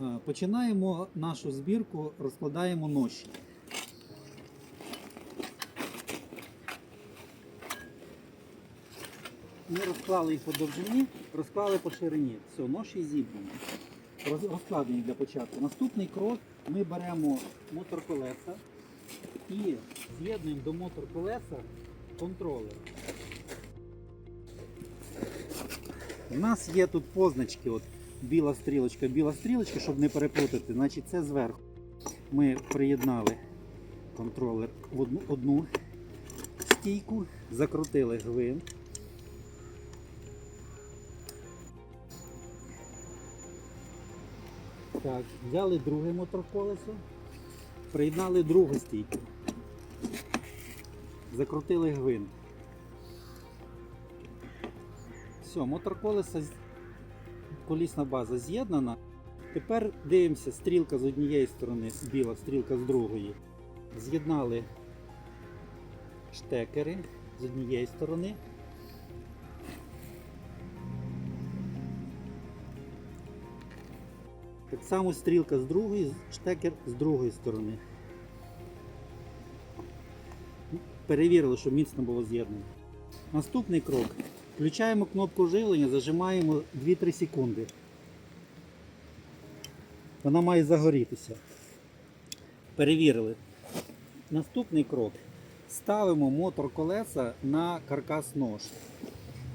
Е, Починаємо нашу збірку, розкладаємо ноші. Ми розклали їх по довжині, розклали по ширині. Все, ноші зібрані. Розкладені для початку. Наступний крок ми беремо мотор-колеса і з'єднуємо до мотор-колеса контролер. У нас є тут позначки, от біла стрілочка, біла стрілочка, щоб не переплутати. Значить, це зверху. Ми приєднали контролер в одну, одну стійку, закрутили гвинт. Так, взяли друге моторколесо, приєднали другу стійку. Закрутили гвинт. Все, моторколеса, з- колісна база з'єднана. Тепер дивимося, стрілка з однієї сторони, біла стрілка з другої. З'єднали штекери з однієї сторони. Так само стрілка з другої, штекер з другої сторони. Перевірили, щоб міцно було з'єднано. Наступний крок. Включаємо кнопку живлення, зажимаємо 2-3 секунди. Вона має загорітися. Перевірили. Наступний крок. Ставимо мотор колеса на каркас нож.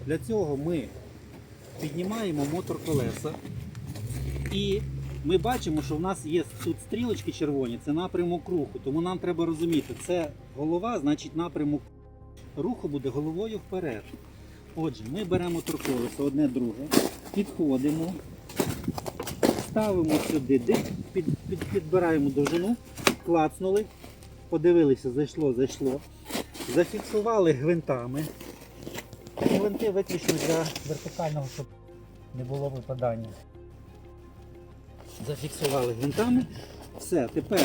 Для цього ми піднімаємо мотор колеса і ми бачимо, що в нас є тут стрілочки червоні, це напрямок руху. Тому нам треба розуміти, це голова, значить напрямок руху буде головою вперед. Отже, ми беремо торколесо одне друге, підходимо, ставимо сюди, під, під, підбираємо довжину, клацнули, подивилися, зайшло, зайшло. Зафіксували гвинтами. Гвинти виключно для вертикального, щоб не було випадання. Зафіксували гвинтами. Все, тепер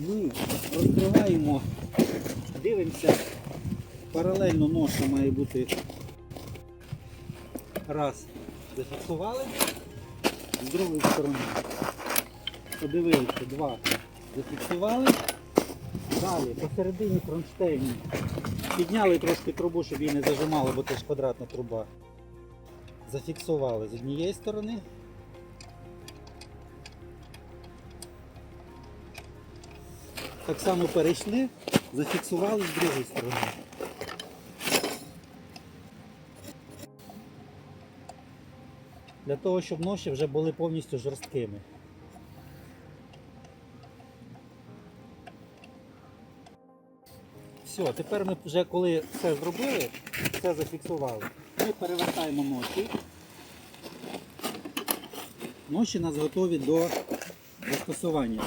ми розкриваємо, дивимося, паралельно ноша має бути раз. Зафіксували, з другої сторони. Подивилися, два. Зафіксували. Далі посередині кронштейну підняли трошки трубу, щоб її не зажимало, бо це ж квадратна труба. Зафіксували з однієї сторони. Так само перейшли, зафіксували з другої сторони. Для того, щоб ноші вже були повністю жорсткими. Все, тепер ми вже коли все зробили, все зафіксували, ми перевертаємо ноші. Ноші нас готові до застосування.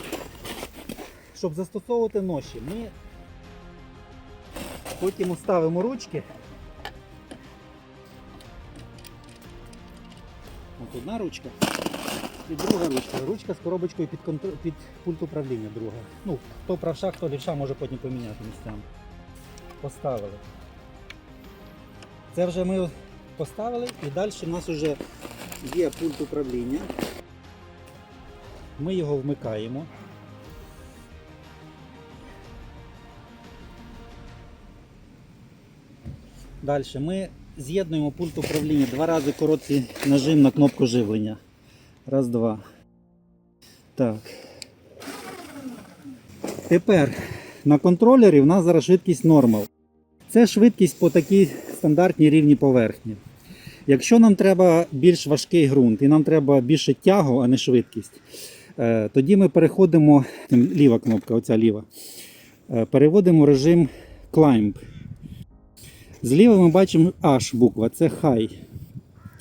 Щоб застосовувати ноші, ми потім ставимо ручки. Одна ручка і друга ручка. Ручка з коробочкою під, контр... під пульт управління друга. Ну, хто правша, хто лівша, може потім поміняти місцями. Поставили. Це вже ми поставили і далі в нас вже є пульт управління. Ми його вмикаємо. Далі ми з'єднуємо пульт управління два рази короткий нажим на кнопку живлення. Раз, два. Так. Тепер на контролері в нас зараз швидкість нормал. Це швидкість по такій стандартній рівні поверхні. Якщо нам треба більш важкий ґрунт і нам треба більше тягу, а не швидкість, е, тоді ми переходимо, ліва кнопка, оця ліва, е, переводимо режим Climb. Зліва ми бачимо H буква, це High.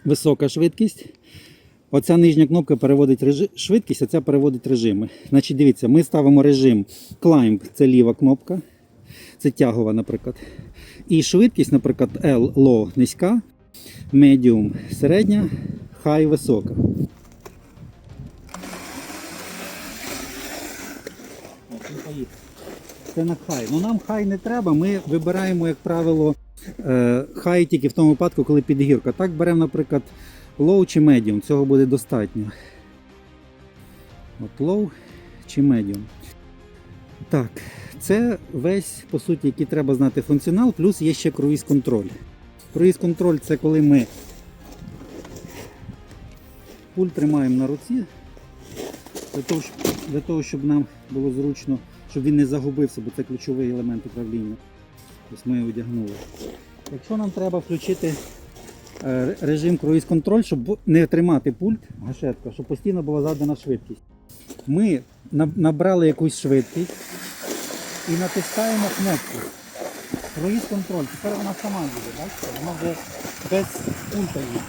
Висока швидкість. Оця нижня кнопка переводить режи- швидкість, а ця переводить режими. Значить, дивіться, ми ставимо режим Climb, це ліва кнопка. Це тягова, наприклад. І швидкість, наприклад, L low низька, medium середня, high висока. Це на хай. Ну нам хай не треба. Ми вибираємо, як правило, хай тільки в тому випадку, коли підгірка. Так беремо, наприклад, low чи medium. Цього буде достатньо. От low чи medium. Так, це весь, по суті, який треба знати функціонал, плюс є ще круїз контроль. Круїз контроль це коли ми пульт тримаємо на руці, для того, щоб, для того, щоб нам було зручно, щоб він не загубився, бо це ключовий елемент управління. Ось ми одягнули. Якщо нам треба включити е, режим круїз контроль, щоб не тримати пульт, гашетка, щоб постійно була задана швидкість. Ми набрали якусь швидкість і натискаємо кнопку. Круїз контроль. Тепер вона сама буде, бачите? Вона вже без пульта є.